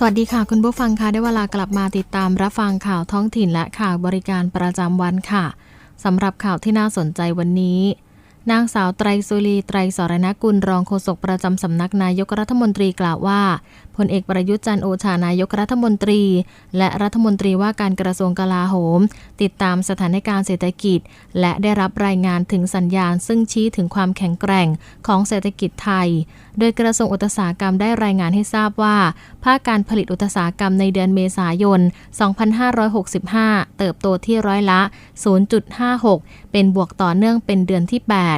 สวัสดีค่ะ คุณผู้ฟังคะได้เวลากลับมาติดตามรับฟังข่าวท้องถิ่นและข่าวบริการประจำวันค่ะสำหรับข่าวที่น่าสนใจวันนี้ นางสาวไตรสุรีไตรสรณกุลรองโฆษกประจำสำนักนายกรัฐมนตรีกล่าวว่าพลเอกประยุทธ์จันโอชานายกรัฐมนตรี และรัฐมนตรีว่าการกระทรวงกลาโหม ติดตามสถานการณ์เศรษฐกิจ และได้รับรายงานถึงสัญญาณ ซึ่งชี้ถึงความแข็งแกร่งของเศรษฐกิจไทย โดยกระทรวงอุตสาหกรรมได้รายงานให้ทราบว่า ภาคการผลิตอุตสาหกรรมในเดือนเมษายน 2565 เติบโตที่ร้อยละ 0.56 เป็นบวกต่อเนื่องเป็นเดือนที่ 8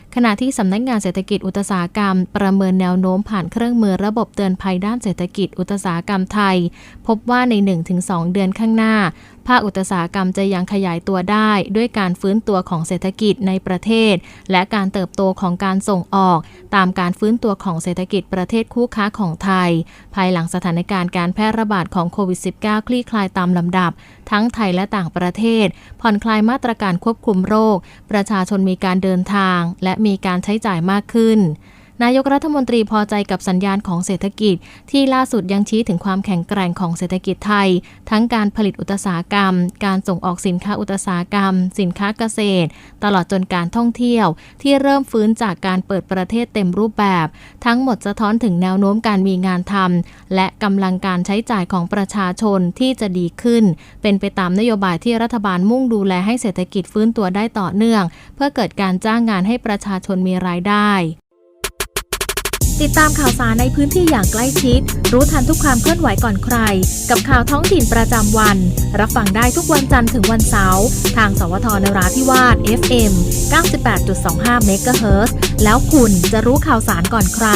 ขณะที่สำนักงานเศรษฐกิจอุตสาหกรรม ประเมินแนวโน้มผ่านเครื่องมือระบบเตือนภัยด้านเศรษฐกิจอุตสาหกรรมไทย พบว่าใน 1-2 เดือนข้างหน้า ภาคอุตสาหกรรมจะยังขยายตัวได้ ด้วยการฟื้นตัวของเศรษฐกิจในประเทศ และการเติบโตของการส่งออก ตามการฟื้นตัวของเศรษฐกิจประเทศคู่ค้าของไทย ภายหลังสถานการณ์การแพร่ระบาดของโควิด -19 คลี่คลายตามลำดับ ทั้งไทยและต่างประเทศ ผ่อนคลายมาตรการควบคุมโรค ประชาชนมีการเดินทาง และมีการใช้จ่ายมากขึ้น นายกรัฐมนตรีพอใจกับสัญญาณของเศรษฐกิจ ที่ล่าสุดยังชี้ถึงความแข็งแกร่งของเศรษฐกิจไทย ทั้งการผลิตอุตสาหกรรม การส่งออกสินค้าอุตสาหกรรม สินค้าเกษตร ตลอดจนการท่องเที่ยว ที่เริ่มฟื้นจากการเปิดประเทศเต็มรูปแบบ ทั้งหมดสะท้อนถึงแนวโน้มการมีงานทำและกำลังการใช้จ่ายของประชาชนที่จะดีขึ้น เป็นไปตามนโยบายที่รัฐบาลมุ่งดูแลให้เศรษฐกิจฟื้นตัวได้ต่อเนื่อง เพื่อเกิดการจ้างงานให้ประชาชนมีรายได้ ติดตามข่าวสารในพื้นที่อย่างใกล้ชิด รู้ทันทุกความเคลื่อนไหวก่อนใคร กับข่าวท้องถิ่นประจำวัน รับฟังได้ทุกวันจันทร์ถึงวันเสาร์ทางสวทนราธิวาส FM 98.25 MHz แล้วคุณจะรู้ข่าวสารก่อนใคร